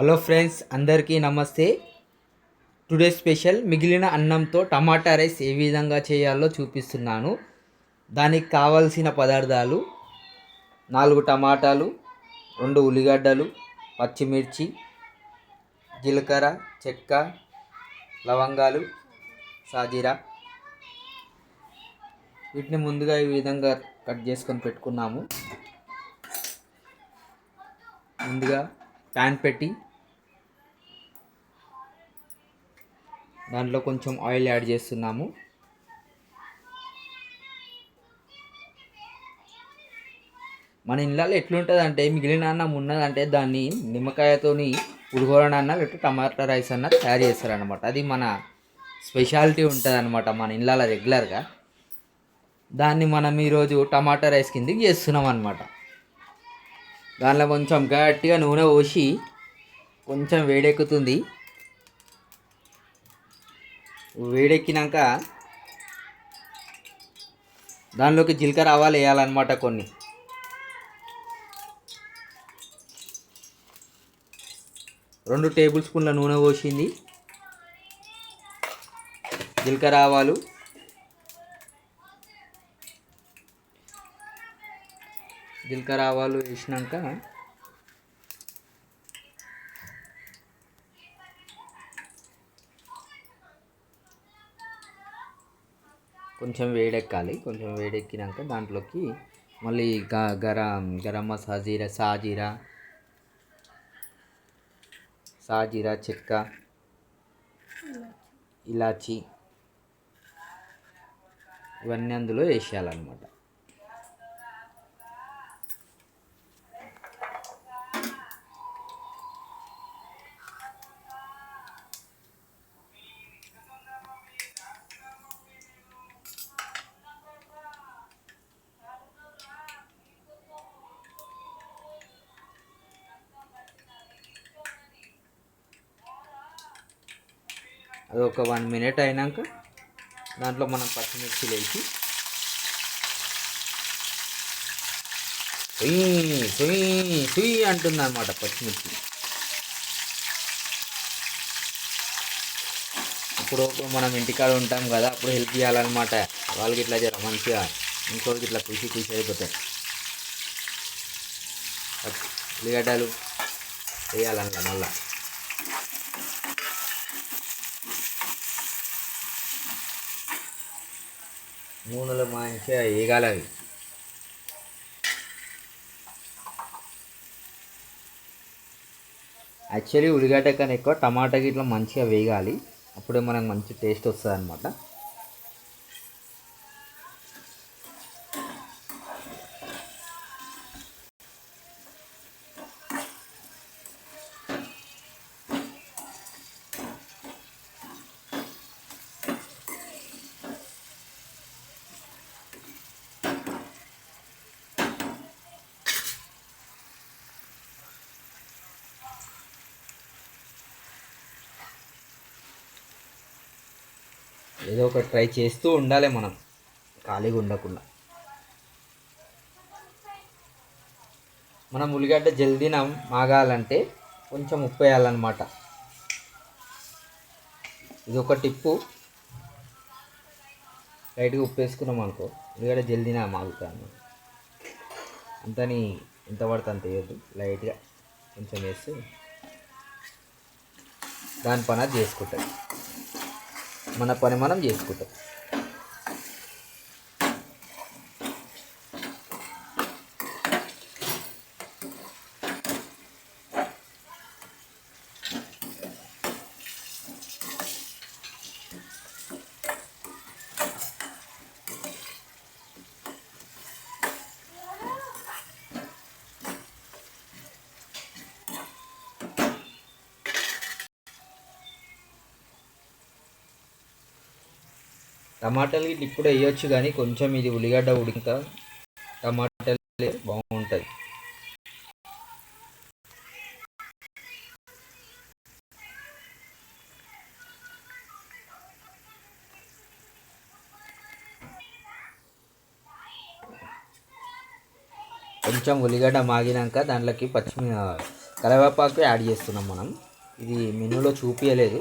Hello friends అందరికీ నమస్తే. Today special మిగిలిన అన్నంతో టమాటా రైస్ ఏ విధంగా చేయాలో చూపిస్తున్నాను. దానికి కావలసిన పదార్థాలు నాలుగు టమాటాలు రెండు ఉల్లిగడ్డలు పచ్చిమిర్చి జీలకర్ర చెక్క లవంగాలు సాజీరా. వీటిని ముందుగా ఈ విధంగా కట్ చేసుకొని పెట్టుకున్నాము. ముందుగా ప్యాన్ పెట్టి దాంట్లో కొంచెం ఆయిల్ యాడ్ చేస్తున్నాము. మన ఇళ్ళలో ఎట్లుంటుంది అంటే మిగిలిన అన్నం ఉన్నదంటే దాన్ని నిమ్మకాయతోని పులిహోర అన్న లేకపోతే టమాటా రైస్ అన్న తయారు చేస్తారనమాట అది మన స్పెషాలిటీ ఉంటుంది అనమాట మన ఇళ్ళలో రెగ్యులర్గా. దాన్ని మనం ఈరోజు టమాటా రైస్ కిందకి చేస్తున్నాం అనమాట దానిలో కొంచెం గట్టిగా నూనె పోసి కొంచెం వేడెక్కుతుంది. వేడెక్కినాక దానిలోకి జీలకర్ర ఆవాలు వేయాలన్నమాట కొన్ని. రెండు టేబుల్ స్పూన్ల నూనె పోసింది. జీలకర్ర ఆవాలు. జీలకర్ర ఆవాలు వేసినాక కొంచెం వేడెక్కాలి. కొంచెం వేడెక్కినాక దాంట్లోకి మళ్ళీ గ గరం గరం మసాలా జీరా సాజీరా సాజీరా చెక్క ఇలాచి ఇవన్నీ అందులో వేసేయాలన్నమాట. అది ఒక వన్ మినిట్ అయినాక దాంట్లో మనం పచ్చిమిర్చి వేసి సుయ్ సుయ్ సుయ్ అంటుంది అనమాట పచ్చిమిర్చి. ఇప్పుడు మనం ఇంటికాడ ఉంటాం కదా అప్పుడు హెల్ప్ చేయాలన్నమాట. వాళ్ళకి ఇట్లా జర మంచిగా ఇంకోటికి ఇట్లా కుషి కుషి అయిపోతాయి ఉల్లిగడ్డలు వేయాలన్నమాట మళ్ళీ. నూనెలో మంచిగా వేగాలి అవి. యాక్చువల్లీ ఉల్లిగడ్డ కన్నా ఎక్కువ టమాటా ఇట్లా మంచిగా వేగాలి. అప్పుడే మనకు మంచి టేస్ట్ వస్తుంది అనమాట ఏదో ఒకటి ట్రై చేస్తూ ఉండాలి మనం. ఖాళీగా ఉండకుండా. మనం ఉల్లిగడ్డ జల్దీన మాగాలంటే కొంచెం ఉప్పు వేయాలన్నమాట. ఇది ఒక టిప్పు. లైట్గా ఉప్పు వేసుకున్నాం అనుకో ఉల్లిగడ్డ జల్దీన మాగుతాను. అంతని ఎంత పడితే అంత వేయద్దు. లైట్గా కొంచెం వేసి దాని పని అది చేసుకుంటుంది. మన పని మనం చేసుకుంటాం. టమాటాలు ఇట్లా ఇప్పుడు వేయొచ్చు కానీ కొంచెం ఇది ఉల్లిగడ్డ ఉడిక టమాటాలు బాగుంటుంది. కొంచెం ఉల్లిగడ్డ మాగినాక దాంట్లోకి పచ్చిమి కరివేపాకు యాడ్ చేస్తున్నాం మనం. ఇది మెనూలో చూపించలేదు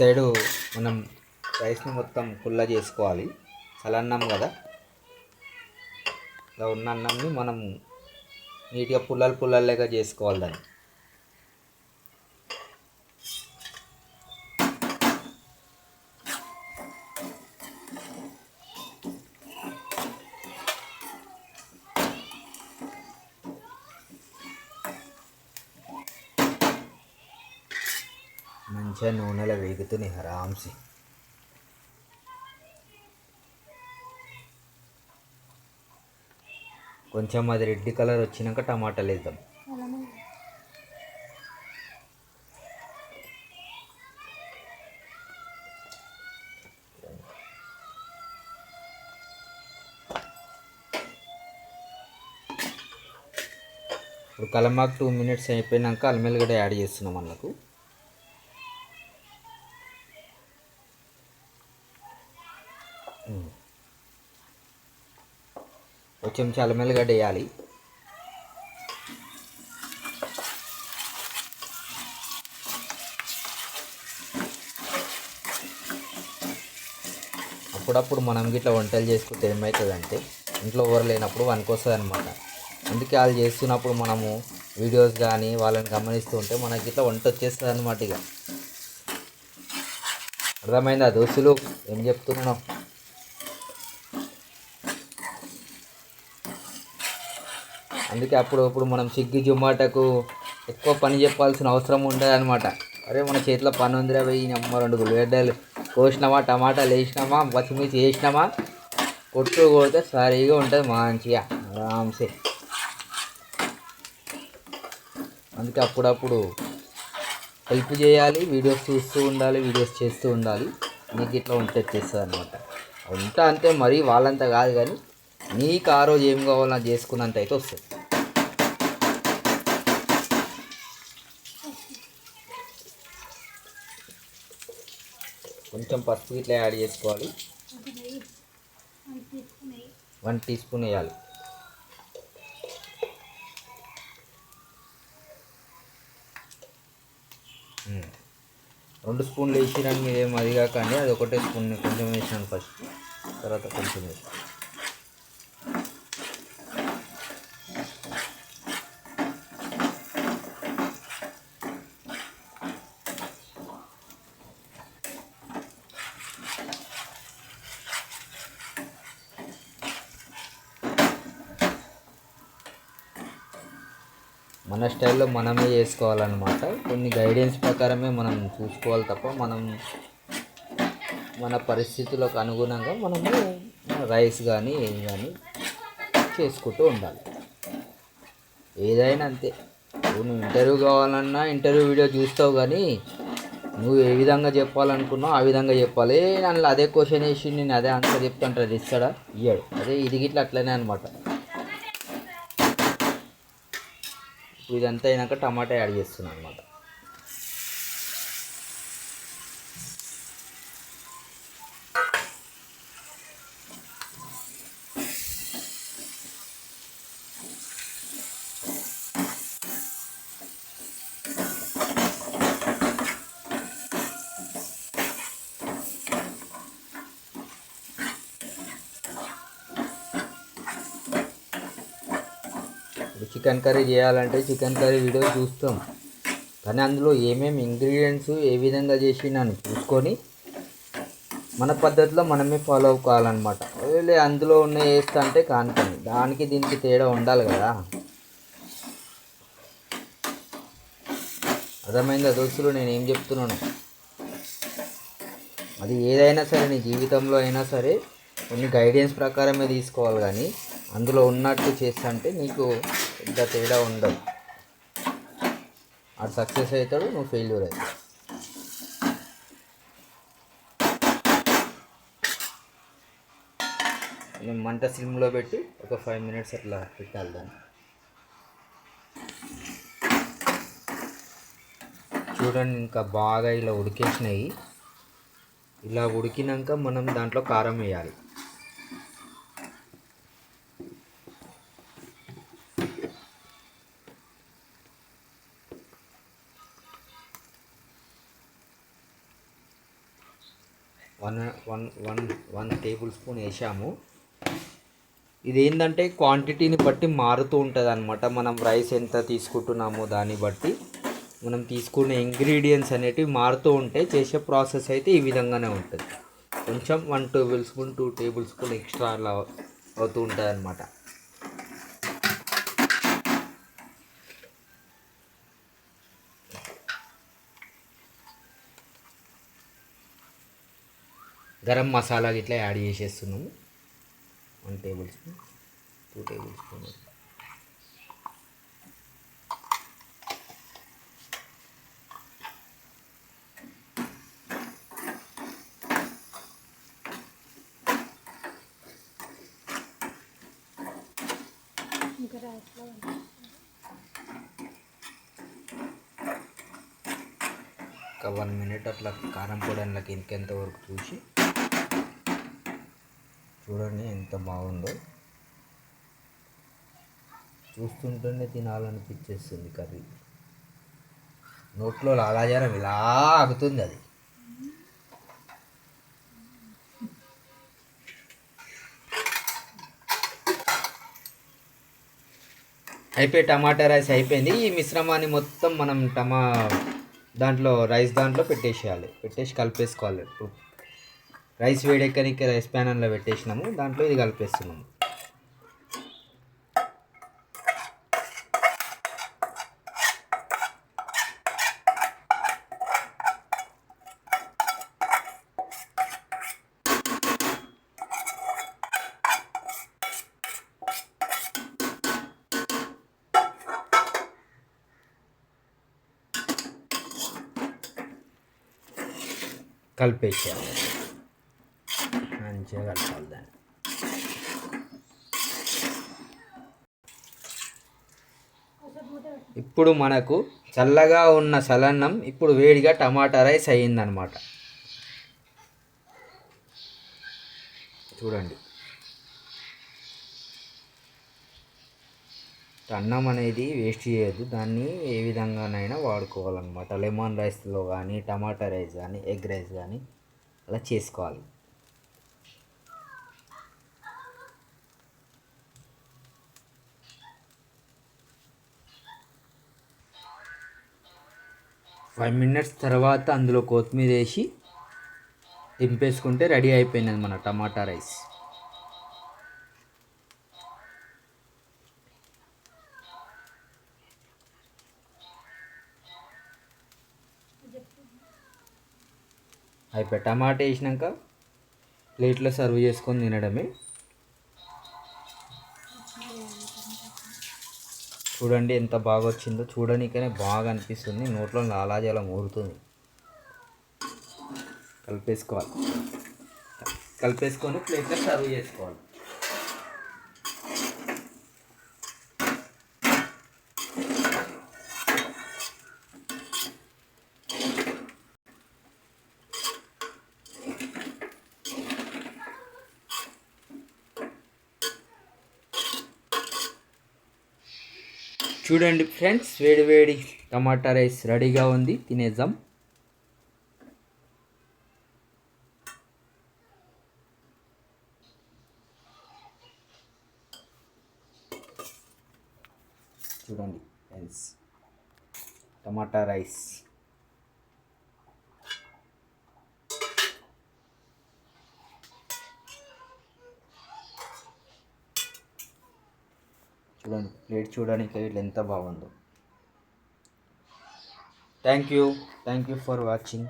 సైడు మనం రైస్ని మొత్తం పుల్ల చేసుకోవాలి. చలన్నం కదా? ఇలా ఉన్న అన్నంని మనం నీట్గా పుల్లలు పుల్లలుగా చేసుకోవాలి దాన్ని. మంచిగా నూనెలో వేగుతున్నాయి హరాంసి కొంచెం అది రెడ్ కలర్ వచ్చినాక టమాటాలు వేద్దాం. ఇప్పుడు కలమాకు టూ మినిట్స్ అయిపోయినాక అల్మెల్ కూడా యాడ్ చేస్తున్నాం మనకు కొంచెం మెల్లగడ్డ వేయాలి. అప్పుడప్పుడు మనం గిట్లా వంటలు చేసుకుంటే ఏమవుతుందంటే ఇంట్లో ఎవరు లేనప్పుడు వస్తుంది అనమాట అందుకే వాళ్ళు చేస్తున్నప్పుడు మనము వీడియోస్ కానీ వాళ్ళని గమనిస్తూ ఉంటే మనకి ఇట్లా వంట వచ్చేస్తుంది అనమాట ఇక. అర్థమైందా దోస్తులు? ఏం చెప్తున్నావు? అందుకే అప్పుడు ఇప్పుడు మనం స్విగ్గీ జొమాటోకు ఎక్కువ పని చెప్పాల్సిన అవసరం ఉండదు అనమాట అరే మన చేతిలో పని ఉందిరా పోయి అమ్మ రెండు ఉల్లిగడ్డలు కోసినామా టమాటాలు వేసినామా పచ్చిమిర్చి వేసినామా కొట్టు కొడితే సరిగా ఉంటుంది మంచిగా ఆరామ్సే అందుకే అప్పుడప్పుడు హెల్ప్ చేయాలి వీడియోస్ చూస్తూ ఉండాలి వీడియోస్ చేస్తూ ఉండాలి. నీకు ఇట్లా ఉంటే చేస్తుంది అనమాట ఉంటా అంతే మరీ వాళ్ళంతా కాదు కానీ నీకు ఆ రోజు ఏం కావాలో చేసుకున్నంత అయితే వస్తుంది. కొంచెం పసుపు ఇట్లా యాడ్ చేసుకోవాలి. వన్ టీ స్పూన్ వేయాలి. రెండు స్పూన్లు వేసినాను మీరు ఏం అది కాకండి అది ఒకటే స్పూన్ కొంచెం వేసినాను ఫస్ట్ తర్వాత కొంచెం వేసాను మన స్టైల్లో మనమే చేసుకోవాలన్నమాట. కొన్ని గైడెన్స్ ప్రకారమే మనం చూసుకోవాలి తప్ప మనం మన పరిస్థితులకు అనుగుణంగా మనము రైస్ కానీ ఏం కానీ చేసుకుంటూ ఉండాలి. ఏదైనా అంతే. నువ్వు ఇంటర్వ్యూ కావాలన్నా ఇంటర్వ్యూ వీడియో చూస్తావు కానీ నువ్వు ఏ విధంగా చెప్పాలనుకున్నావు ఆ విధంగా చెప్పాలి. నన్ను అదే క్వశ్చన్ వేసి నేను అదే ఆన్సర్ చెప్తుంటాడు ఇస్తాడా ఇయ్యాడు. అదే ఇది గిట్ల అట్లనే అనమాట ఇదంతా అయినాక టమాటా యాడ్ చేస్తున్నాను అనమాట ఇప్పుడు చికెన్ కర్రీ చేయాలంటే చికెన్ కర్రీ వీడియో చూస్తాం. కానీ అందులో ఏమేమి ఇంగ్రీడియంట్స్ ఏ విధంగా చేసినాను చూసుకొని మన పద్ధతిలో మనమే ఫాలో కావాలన్నమాట. లే అందులో ఉన్న వేస్తా అంటే కానుకొని. దానికి దీనికి తేడా ఉండాలి కదా. అర్థమైందా దోస్తులు? నేను ఏం చెప్తున్నాను? అది ఏదైనా సరే నీ జీవితంలో అయినా సరే కొన్ని గైడెన్స్ ప్రకారమే తీసుకోవాలి కానీ అందులో ఉన్నట్టు చేస్తా అంటే నీకు పెద్ద తేడా ఉండదు. అటు సక్సెస్ అవుతాడు నువ్వు ఫెయిల్యూర్ అవుతావు. నేను మంట సిమ్లో పెట్టి ఒక ఫైవ్ మినిట్స్ అట్లా పెట్టాలి దాన్ని. చూడండి ఇంకా బాగా ఇలా ఉడికేసినాయి. ఇలా ఉడికినాక మనం దాంట్లో కారం వేయాలి. One one one tablespoon వేసాము. ఇది ఏంటంటే క్వాంటిటీని బట్టి మారుతూ ఉంటుంది అనమాట మనం రైస్ ఎంత తీసుకుంటున్నామో దాన్ని బట్టి. మనం తీసుకునే ఇంగ్రీడియంట్స్ అనేటివి మారుతూ ఉంటాయి చేసే ప్రాసెస్ అయితే ఈ విధంగానే ఉంటుంది. కొంచెం one tablespoon two tablespoon extra అలా అవుతూ ఉంటుంది అనమాట గరం మసాలా ఇట్లా యాడ్ చేసేస్తున్నాము. One tablespoon two tablespoon ఒక వన్ మినిట్ అట్లా కారం పొడి అందులోకి ఇంకెంత వరకు చూసి చూడండి ఎంత బాగుందో. చూస్తుంటేనే తినాలనిపించేస్తుంది కర్రీ. నోట్లో లాలాజారం ఇలా ఆగుతుంది అది. అయిపోయి టమాటా రైస్ అయిపోయింది. ఈ మిశ్రమాన్ని మొత్తం మనం టమా దాంట్లో రైస్ దాంట్లో పెట్టేసేయాలి. పెట్టేసి కలిపేసుకోవాలి. ఇప్పుడు రైస్ వేడెక్కనికి రైస్ ప్యానల్లో పెట్టేసినాము దాంట్లో ఇది కలిపేస్తున్నాము. కలిపేసేయాలి. మంచిగా కలపాలి దాన్ని? ఇప్పుడు మనకు చల్లగా ఉన్న చలన్నం ఇప్పుడు వేడిగా టమాటా రైస్ అయ్యిందనమాట చూడండి. అన్నం అనేది వేస్ట్ చేయొద్దు. దాన్ని ఏ విధంగానైనా వాడుకోవాలన్నమాట. లెమన్ రైస్లో కానీ టమాటా రైస్ కానీ ఎగ్ రైస్ కానీ అలా చేసుకోవాలి. ఫైవ్ మినిట్స్ తర్వాత అందులో కొత్తిమీర వేసి దింపేసుకుంటే రెడీ అయిపోయింది మన టమాటా రైస్. అయిపోయి టమాటా వేసినాక ప్లేట్లో సర్వ్ చేసుకొని తినడమే. చూడండి ఎంత బాగా వచ్చిందో చూడడానికనే బాగా అనిపిస్తుంది నోట్లో లాలాజలం ఊరుతుంది. కలిపేసుకోవాలి. కలిపేసుకొని ప్లేట్లో సర్వ్ చేసుకోవాలి. చూడండి ఫ్రెండ్స్ వేడి వేడి టమాటా రైస్ రెడీగా ఉంది తినేద్దాం. చూడండి ఫ్రెండ్స్ టమాటా రైస్. చూడండి ప్లేట్ చూడడానికి ఇట్లా ఎంత బాగుందో. Thank you thank you for watching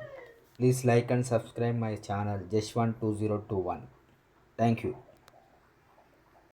please like and subscribe my channel just one two zero two one thank you